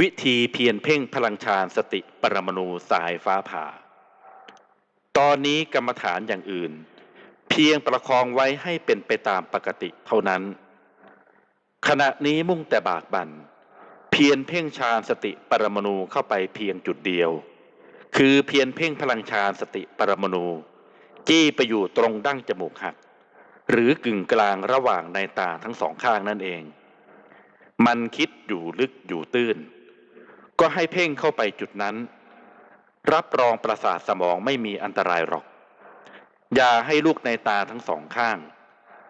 วิธีเพียรเพ่งพลังฌานสติปรมาณูสายฟ้าผ่า ตอนนี้กรรมฐานอย่างอื่น เพียงประคองไว้ให้เป็นไปตามปกติเท่านั้น ขณะนี้มุ่งแต่บากบัน่นเพียรเพ่งฌานสติปรมาณูเข้าไปเพียงจุดเดียว คือเพียรเพ่งพลังฌานสติปรมาณูจี้ไปอยู่ตรงดั้งจมูกหัก หรือกึ่งกลางระหว่างในตาทั้งสองข้างนั่นเอง มันคิดอยู่ลึกอยู่ตื้น ก็ให้เพ่งเข้าไปจุดนั้น รับรองประสาทสมองไม่มีอันตรายหรอก อย่าให้ลูกในตาทั้งสองข้าง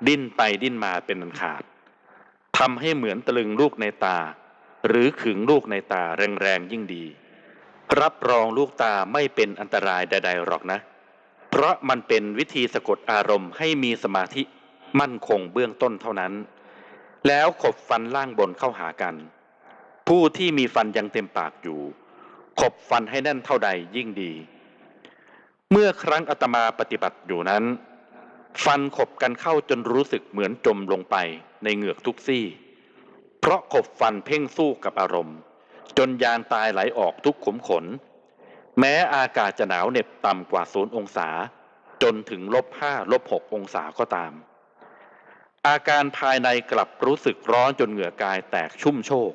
ดิ้นไปดิ้นมาเป็นอันขาดทำให้เหมือนตะลึงลูกในตา หรือขึงลูกในตาแรงๆยิ่งดี รับรองลูกตาไม่เป็นอันตรายใด ๆหรอกนะ เพราะมันเป็นวิธีสะกดอารมณ์ให้มีสมาธิมั่นคงเบื้องต้นเท่านั้น แล้วขบฟันล่างบนเข้าหากัน ผู้ที่มีฟันยังเต็มปากอยู่ ขบฟันให้แน่นเท่าใดยิ่งดี เมื่อครั้งอาตมาปฏิบัติอยู่นั้น ฟันขบกันเข้าจนรู้สึกเหมือนจมลงไปในเหงือกทุกซี่ เพราะขบฟันเพ่งสู้กับอารมณ์ จนยางตายไหลออกทุกขุมขน แม้อากาศจะหนาวเหน็บต่ำกว่าศูนย์องศา จนถึงลบห้าลบหกองศาก็ตาม อาการภายในกลับรู้สึกร้อนจนเหงื่อกายแตกชุ่มโชก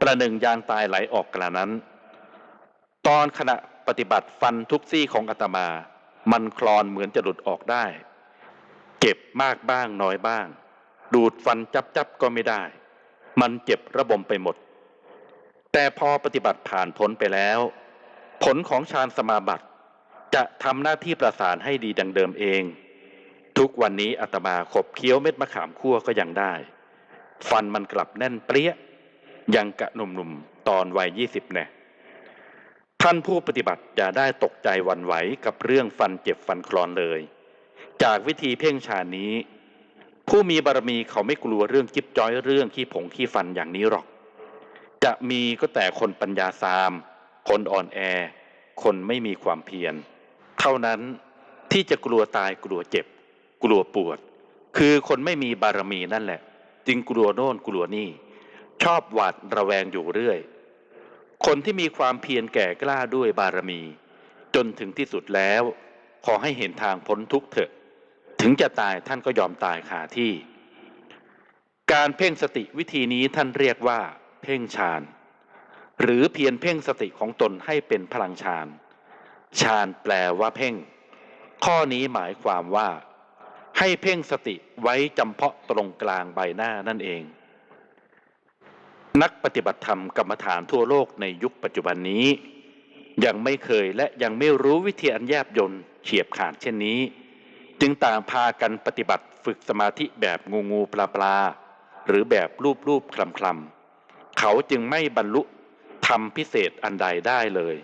ประหนึ่งยางตายไหลออกกระนั้น ตอนขณะปฏิบัติฟันทุกซี่ของอาตมา มันคลอนเหมือนจะหลุดออกได้ เจ็บมากบ้างน้อยบ้าง ดูดฟันจับจับก็ไม่ได้ มันเจ็บระบมไปหมด แต่พอปฏิบัติผ่านพ้นไปแล้ว ผลของฌานสมาบัติ จะทำหน้าที่ประสานให้ดีดังเดิมเอง ทุกวันนี้อาตมาขบเคี้ยวเม็ดมะขามคั่วก็ยังได้ ฟันมันกลับแน่นเปรี้ย ยังกะหนุ่มๆ ตอนวัยยี่สิบแน่ท่านผู้ปฏิบัติอย่าได้ตกใจวันไหวกับเรื่องฟันเจ็บฟันคลอนเลย จากวิธีเพ่งฌานนี้ ผู้มีบารมีเขาไม่กลัวเรื่องจิ๊บจ้อยเรื่องขี้ผงขี้ฟันอย่างนี้หรอก จะมีก็แต่คนปัญญาซาม คนอ่อนแอ คนไม่มีความเพียร เท่านั้นที่จะกลัวตายกลัวเจ็บ กลัวปวด คือคนไม่มีบารมีนั่นแหละ จึงกลัวโน่นกลัวนี่ ชอบหวาดระแวงอยู่เรื่อย คนที่มีความเพียรแก่กล้าด้วยบารมี จนถึงที่สุดแล้ว ขอให้เห็นทางพ้นทุกข์เถอะ ถึงจะตายท่านก็ยอมตายคาที่ การเพ่งสติวิธีนี้ท่านเรียกว่า เพ่งฌานหรือเพียรเพ่งสติของตนให้เป็นพลังฌานฌานแปลว่าเพ่ง ข้อนี้หมายความว่า ให้เพ่งสติไว้จำเพาะตรงกลางใบหน้านั่นเอง นักปฏิบัติธรรมกรรมฐานทั่วโลกในยุคปัจจุบันนี้ ยังไม่เคยและยังไม่รู้วิธีอันแยบยนต์เฉียบขาดเช่นนี้ จึงต่างพากันปฏิบัติฝึกสมาธิแบบงูงูปลาปลาหรือแบบรูปรูปคลำคลำเขาจึงไม่บรรลุทำพิเศษอันใดได้เลย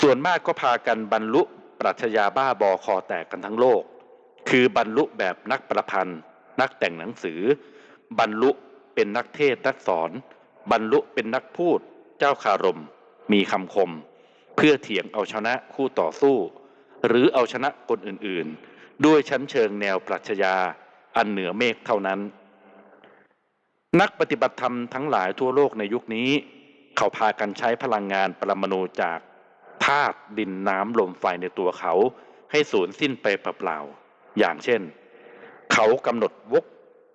ส่วนมากก็พากันบรรลุปรัชญาบ้าบอคอแตกกันทั้งโลก คือบรรลุแบบนักประพันธ์ นักแต่งหนังสือ บรรลุเป็นนักเทศน์นักสอน บรรลุเป็นนักพูด เจ้าคารม มีคำคม เพื่อเถียงเอาชนะคู่ต่อสู้ หรือเอาชนะคนอื่นๆ ด้วยชั้นเชิงแนวปรัชญาอันเหนือเมฆเท่านั้น นักปฏิบัติธรรมทั้งหลายทั่วโลกในยุคนี้ เขาพากันใช้พลังงานปรมาณูจากธาตุดินน้ำลมไฟในตัวเขา ให้สูญสิ้นไปเปล่าๆอย่างเช่น เขากำหนดวก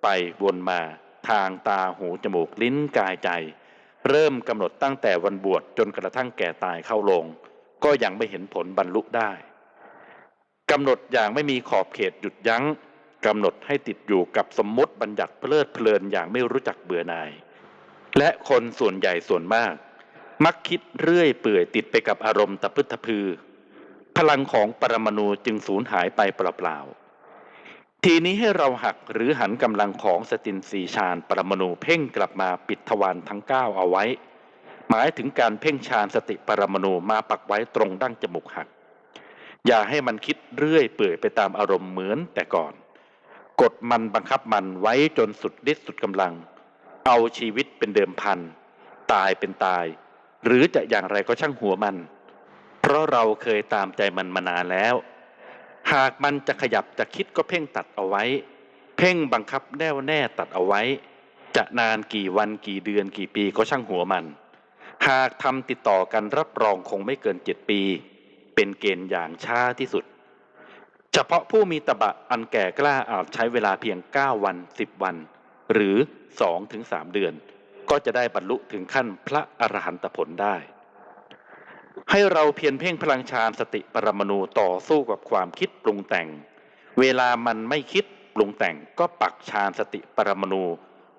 ไปวนมา ทางตาหูจมูกลิ้นกายใจ เริ่มกำหนดตั้งแต่วันบวชจนกระทั่งแก่ตายเข้าลง ก็ยังไม่เห็นผลบรรลุได้กำหนดอย่างไม่มีขอบเขตหยุดยัง้งกำหนดให้ติดอยู่กับสมมติบัญญัติเพลิดเพลินอย่างไม่รู้จักเบื่อหน่าย และคนส่วนใหญ่ส่วนมาก มักคิดเรื่อยเปื่อยติดไปกับอารมณ์ตะพึดตะพือ พลังของปรมาณูจึงสูญหายไปเปล่าๆ ทีนี้ให้เราหักหรือหันกำลังของสตินสีชาญปรมาณูเพ่งกลับมาปิดทวารทั้งเก้าเอาไว้ หมายถึงการเพ่งฌานสติปรมาณูมาปักไว้ตรงดั้งจมูกหัก อย่าให้มันคิดเรื่อยเปื่อยไปตามอารมณ์เหมือนแต่ก่อน กดมันบังคับมันไว้จนสุดฤทธิ์สุดกำลัง เอาชีวิตเป็นเดิมพัน ตายเป็นตาย หรือจะอย่างไรก็ช่างหัวมัน เพราะเราเคยตามใจมันมานานแล้ว หากมันจะขยับจะคิดก็เพ่งตัดเอาไว้ เพ่งบังคับแน่วแน่ตัดเอาไว้ จะนานกี่วันกี่เดือนกี่ปีก็ช่างหัวมัน หากทำติดต่อกันรับรองคงไม่เกินเจ็ดปี เป็นเกณฑ์อย่างช้าที่สุด เฉพาะผู้มีตบะอันแก่กล้าอาจใช้เวลาเพียง 9 วัน 10 วัน หรือ 2-3 เดือน ก็จะได้บรรลุถึงขั้นพระอรหันตผลได้ ให้เราเพียรเพ่งพลังฌานสติปรมาณูต่อสู้กับความคิดปรุงแต่ง เวลามันไม่คิดปรุงแต่งก็ปักฌานสติปรมาณู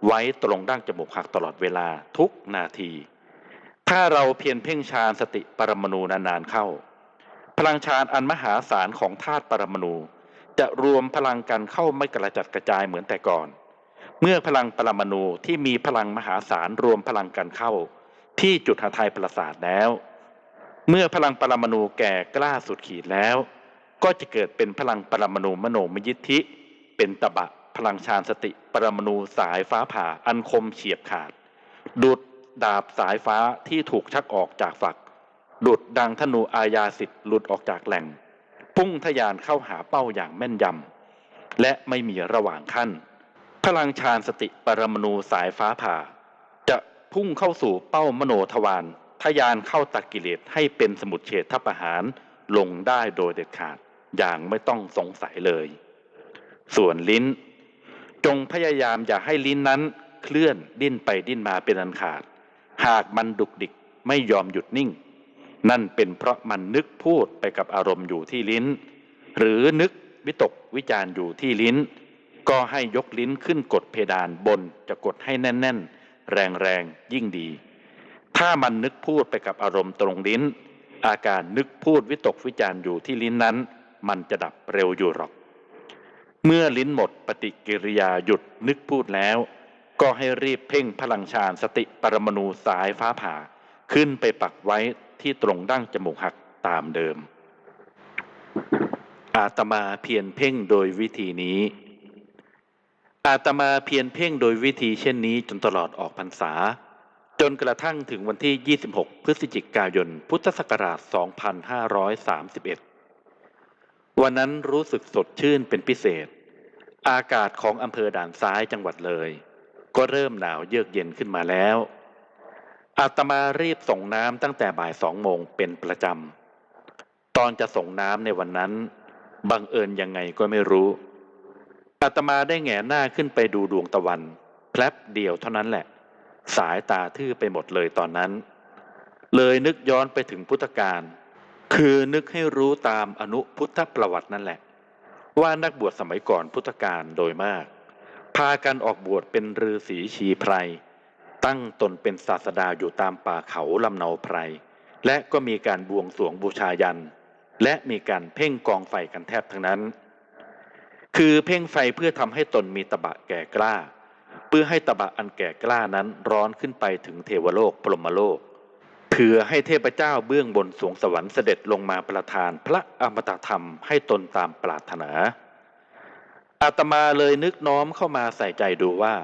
ไว้ตรงดั้งจมูกหักตลอดเวลาทุกนาที ถ้าเราเพียรเพ่งฌานสติปรมาณูนานๆเข้า พลังฌานอันมหาศาลของธาตุปรมาณูจะรวมพลังกันเข้าไม่กระจัดกระจายเหมือนแต่ก่อน เมื่อพลังปรมาณูที่มีพลังมหาศาลรวมพลังกันเข้า ที่จุดหาไทยประสาทแล้ว เมื่อพลังปรมาณูแก่กล้าสุดขีดแล้ว ก็จะเกิดเป็นพลังปรมาณูมโนมยิทธิ เป็นตบะพลังฌานสติปรมาณูสายฟ้าผ่าอันคมเฉียบขาด ดุดดาบสายฟ้าที่ถูกชักออกจากฝัก ดุดดังธนูอาญาสิทธิ์หลุดออกจากแหล่ง พุ่งทะยานเข้าหาเป้าอย่างแม่นยำและไม่มีระหว่างขั้น พลังฌานสติปรมาณูสายฟ้าผ่า จะพุ่งเข้าสู่เป้ามโนทวาร ทยานเข้าตักกิเลสให้เป็นสมุดเฉดทัพอาหารลงได้โดยเด็ดขาดอย่างไม่ต้องสงสัยเลย ส่วนลิ้น จงพยายามอย่าให้ลิ้นนั้นเคลื่อนดิ้นไปดิ้นมาเป็นอันขาด หากมันดุกดิกไม่ยอมหยุดนิ่ง นั่นเป็นเพราะมันนึกพูดไปกับอารมณ์อยู่ที่ลิ้น หรือนึกวิตกวิจารณ์อยู่ที่ลิ้น ก็ให้ยกลิ้นขึ้นกดเพดานบนจะกดให้แน่น ๆ แรงๆยิ่งดี ถ้ามันนึกพูดไปกับอารมณ์ตรงลิ้น อาการนึกพูดวิตกวิจารณ์อยู่ที่ลิ้นนั้น มันจะดับเร็วอยู่หรอก เมื่อลิ้นหมดปฏิกิริยาหยุดนึกพูดแล้ว ก็ให้รีบเพ่งพลังฌานสติปรมาณูสายฟ้าผ่า ขึ้นไปปักไว้ที่ตรงดั้งจมูกหักตามเดิม อาตมาเพียรเพ่งโดยวิธีนี้ อาตมาเพียรเพ่งโดยวิธีเช่นนี้จนตลอดออกพรรษา จนกระทั่งถึงวันที่ 26 พฤศจิกายน พุทธศักราช 2531 วันนั้นรู้สึกสดชื่นเป็นพิเศษ อากาศของอำเภอด่านซ้ายจังหวัดเลย ก็เริ่มหนาวเยือกเย็นขึ้นมาแล้ว อาตมารีบส่งน้ำตั้งแต่บ่ายสองโมงเป็นประจำ ตอนจะส่งน้ำในวันนั้น บังเอิญยังไงก็ไม่รู้ อาตมาได้แหงหน้าขึ้นไปดูดวงตะวัน แพลบเดียวเท่านั้นแหละ สายตาทื่อไปหมดเลยตอนนั้น เลยนึกย้อนไปถึงพุทธกาลคือนึกให้รู้ตามอนุพุทธประวัตินั่นแหละ ว่านักบวชสมัยก่อนพุทธกาลโดยมาก พากันออกบวชเป็นฤาษีชีไพร ตั้งตนเป็นศาสดาอยู่ตามป่าเขาลำเนาไพร และก็มีการบวงสรวงบูชายัน และมีการเพ่งกองไฟกันแทบทั้งนั้น คือเพ่งไฟเพื่อทำให้ตนมีตบะแก่กล้า พื่อให้ตบะอันแก่กล้านั้นร้อนขึ้นไปถึงเทวโลกปรมโลก เพื่อให้เทพเจ้าเบื้องบนสวงสวรรค์เสด็จลงมาประทานพระอมตะธรรมให้ตนตามปรารถนา อาตมาเลยนึกน้อมเข้ามาใส่ใจดูว่า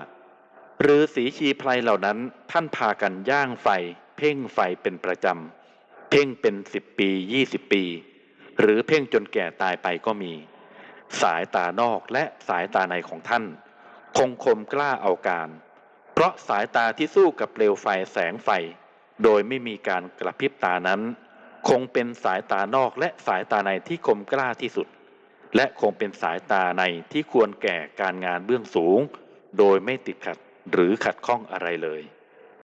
ฤาษีชีไพรเหล่านั้นท่านพากันย่างไฟ เพ่งไฟเป็นประจำ เพ่งเป็นสิบปียี่สิบปี หรือเพ่งจนแก่ตายไปก็มี สายตานอกและสายตาในของท่าน คงคมกล้าเอาการ เพราะสายตาที่สู้กับเปลวไฟแสงไฟ โดยไม่มีการกระพริบตานั้น คงเป็นสายตานอกและสายตาในที่คมกล้าที่สุด และคงเป็นสายตาในที่ควรแก่การงานเบื้องสูง โดยไม่ติดขัดหรือขัดข้องอะไรเลย